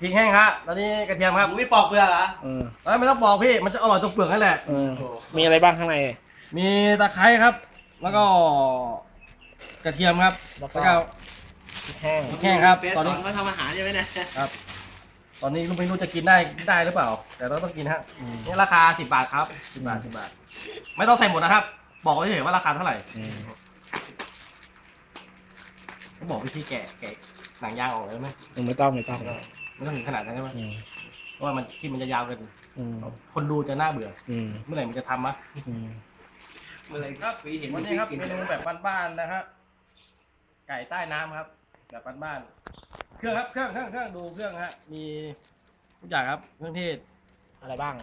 พริกแห้งครับตอนนี้กระเทียมครับมึงไม่ปอกเปลือกเหรออืมเอ้ยไม่ต้องบอกพี่มันจะอร่อยตรงเปลือกนั่นแหละ อืมมีอะไรบ้างข้างใน มีตะไคร้ครับ แล้วก็กระเทียมครับ แล้วก็ แล้วก็พริกแห้งพริกแห้งครับ เฟซตอนนี้สมาทำอาหารใช่ไหมเนี่ยตอนนี้ไม่รู้จะกินได้ได้หรือเปล่า แต่เราต้องกินฮะอืมนี่ราคาสิบบาทครับสิบบาทสิบบาท ไม่ต้องใส่หมดนะครับ บอกไว้เฉยๆว่าราคาเท่าไหร่อืมก็บอกวิธีแกะแกะหนังยางออกเลยไหม ไม่ต้องไม่ต้อง ไม่ต้องถึงขนาดนั้นใช่ไหมอืมเพราะว่ามันคลิปมันจะยาวเกินอืมคนดูจะน่าเบื่อ อืมเมื่อไหร่มันจะทำมะอืมเมื่อไหรครับปีเห็นวันนี้ครับเมนูแบบบ้านๆนะครับไก่ใต้น้ำครับ แบบบ้านๆเครื่องครับเครื่องเครื่องเครื่องดูเครื่องฮะมีทุกอย่างครับ เครื่องเทศ อะไรบ้าง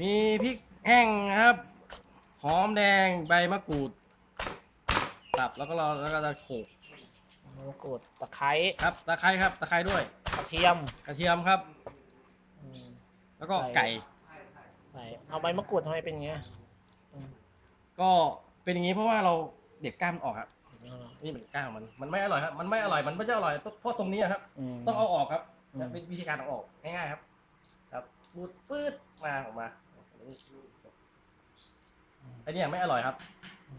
มีพริกแห้งครับ หอมแดงใบมะกรูดตับแล้วก็เราแล้วก็จะโขลกมะกรูดตะไคร้ครับตะไคร้ครับตะไคร้ด้วย กระเทียมกระเทียมครับ อืมแล้วก็ใส่ไก่ ใส่เอาใบมะกรูดทำไมเป็นอย่างเงี้ยอืมก็เป็นอย่างนี้เพราะว่าเราเด็ดกล้ามมันออกครับเอาเหรอนี่เป็นกล้ามมันมันไม่อร่อยครับมันไม่อร่อยมันไม่ใช่อร่อยเพราะตรงนี้ครับ ม ต้องเอาออกครับอืมวิวิธีการเอาออกง่ายๆครับ ครับรูดปื๊ดมาออกมาไอ้เนี่ยไม่อร่อยครับ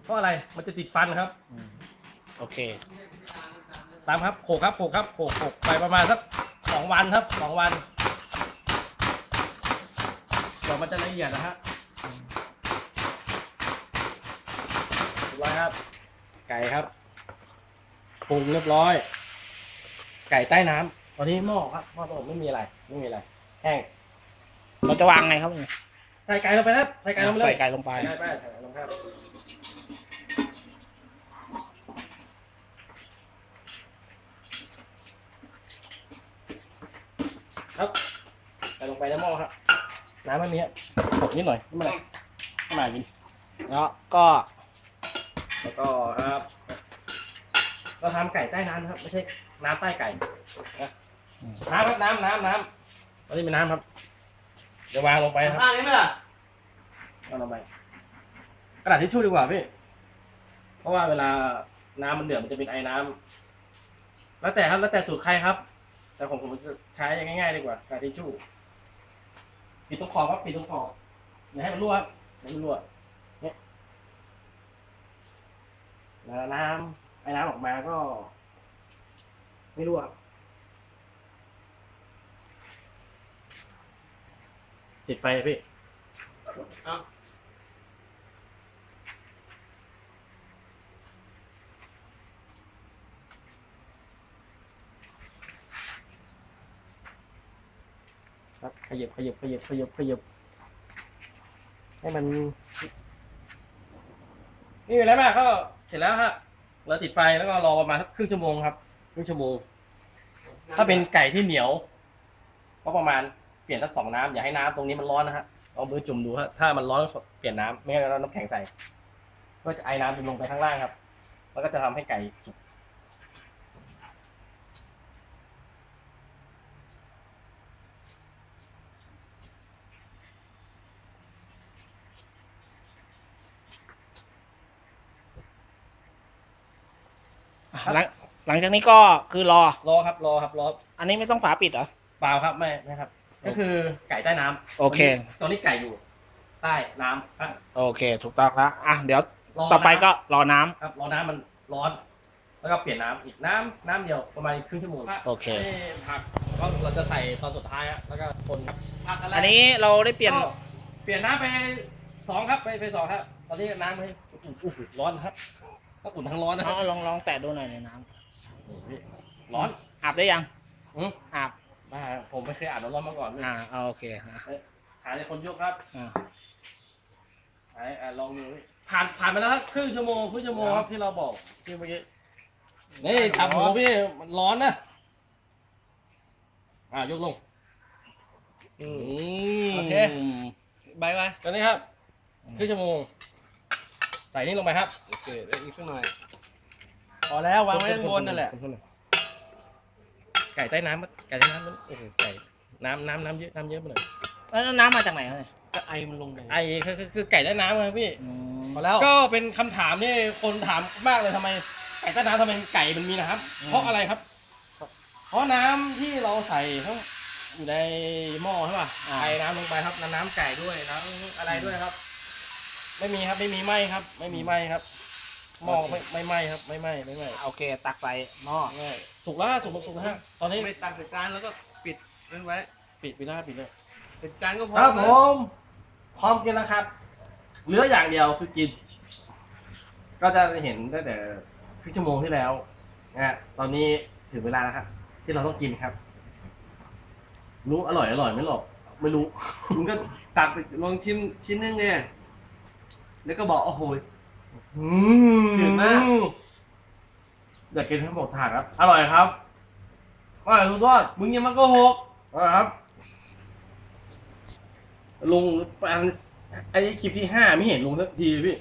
เพราะอะไรมันจะติดฟันครับ อืมโอเค ตามครับโขกครับโขกครับโขกโขกไปประมาณสักส องวันครับสองวันเดี๋ยวมันจะละเอียดนะฮะเรียบร้อยครับ ไก่ครับปรุงเรียบร้อย ไก่ใต้น้ำตอนนี้หม้อครับหม้อผมไม่มีอะไร ไม่มีอะไร แห้งเราจะวางไงครับ ใส่ไก่ลงไปครับใส่ไก่ลงไปเลยใส่ไก่ลงไปใส่ไปใส่ไก่ลงครับ ครับใส่ลงไปในหม้อครับน้ำมันมีฮะกดนิดหน่อยไม่เป็นไรไม่มากินแล้วก็แล้วก็ครับเราทำไก่ใต้น้ำนะครับ ไม่ใช่น้ำใต้ไก่นะน้ำครับน้ำน้ำน้ำตอนนี้เป็นน้ำครับเดี๋ยววางลงไปนะครับข้างนี้ไหมล่ะวางลงไปกระดาษทิชชู่ดีกว่าพี่เพราะว่าเวลาน้ำมันเดือดมันจะเป็นไอ้น้ำแล้วแต่ครับแล้วแต่สูตรใครครับ แต่ผมผมจะใช้ง่ายๆดีกว่ากาทิชชู่ปิดตรงขอบครับปิดตรงขอบอย่าให้มันรั่วครับอย่าให้มันรั่วเนี่ยแล้วน้ำไอ้น้ำออกมาก็ ไม่รั่วติดไฟพี่ เอา ขยับขยับขยับขยับขยับให้มัน นี่เป็นไรมากก็เสร็จแล้วฮะเราติดไฟแล้วก็รอประมาณสักครึ่งชั่วโมงครับครึ่งชั่วโมง ถ้าเป็นไก่ที่เหนียวก็ประมาณเปลี่ยนสักสองน้ำอย่าให้น้ำตรงนี้มันร้อนนะฮะเอามือจุ่มดูฮะถ้ามันร้อนเปลี่ยนน้ำไม่งั้นเราน้ำแข็งใส่ ก็จะไอ้น้ำจะลงไปข้างล่างครับ แล้วก็จะทำให้ไก่สุก หลังหลังจากนี้ก็คือรอ รอครับรอครับรออันนี้ไม่ต้องฝาปิดเหรอ เปล่าครับไม่ไม่ครับ ก็คือไก่ใต้น้ำโอเคตอนนี้ไก่อยู่ ใต้น้ำครับโอเค ถูกต้องแล้วอะเดี๋ยวรต่อไปก็น้รอน้ำำครับรอน้ำมันร้อน แล้วก็เปลี่ยนน้ำอีกน้ำน้ำเดียวประมาณครึ่งชั่วโมงโอเคให้ผักก็เราจะใส่ตอนสุดท้ายอะแล้วก็คนครับผักอะไรอันนี้เราได้เปลี่ยน ก็เปลี่ยนน้ำไปสองครับไปไปสองครับ ตอนนี้น้ำไม่อุ่นอุ่นร้อนครับ ต้องอุ่นทั้งร้อนนะคเอารับลองลองแตะดูหน่อยในน้ร้อนำอาบได้ยังอืมอาบบ้าผมไม่เคยอ่านน้ำร้อนมาก่อนอ่าเอาโอเคอะหาในคนยกครับอ่าไอ้อะลองดูดิผ่านผ่านไปแล้วครับครึ่งชั่วโมงครึ่งชั่วโมงครับที่เราบอกที่เมื่อกี้นี่จับหัวพี่มันร้อนนะอ่ายกลงอืมโอเคใบไปตอนนี้ครับครึ่งชั่วโมงใส่นี่ลงไปครับ โอเคได้อีกสักหน่อยพอแล้ววางไว้ข้างบนนั่นแหละ ไก่ใต้น้ำไก่ใต้น้ำมันโอ้โหไก่น้ำน้ำน้ำเยอะน้ำเยอะไปหน่อยแล้วน้ำมาจากไหนเนี่ยก็ไอมันลงไปไอ้คือคือคือไก่ใต้น้ำครับพี่อืมพอแล้วก็เป็นคำถามที่คนถามมากเลยทำไม ไก่ใต้น้ำทำไมไก่มันมีน้ำเพราะอะไรครับ เพราะน้ำที่เราใส่ทั้งอยู่ในหม้อใช่ป่ะไอน้ำลงไปครับน้ำน้ำไก่ด้วยน้ำอะไรด้วยครับ ไม่มีครับไม่มีไหมครับ ไม่มีไหมครับ หม้อไม่ไม่ไหมครับไม่ไหมไม่ไหมโอเค ตักใส่หม้อไม่สุกแล้วสุกแล้วสุกแล้วฮะตอนนี้ไม่ตักใส่จานแล้วก็ปิดเรื่องไว้ ปิดไปแล้วปิดเลยเป็นจานก็พอครับผนะมพร้อมกินแล้วครับ เหลืออย่างเดียวคือกิน ก็จะเห็นตั้งแต่ครึ่งชั่วโมงที่แล้วนะฮะตอนนี้ถึงเวลาแล้วครับ ที่เราต้องกินครับ รู้อร่อยอร่อยไม่หรอกไม่รู้ คุณก็ตักไปลองชิมชิ้นนึงเนี่ยแล้วก็บอกโอ้โหอื จืดมาก อยากกินทั้งหมดถาดครับ อร่อยครับอร่อยทุกทอดมึงอย่ามาโกหกอร่อยครับ ลุงอันอันนี้คลิปที่ห้าไม่เห็นลุงสักทีพี่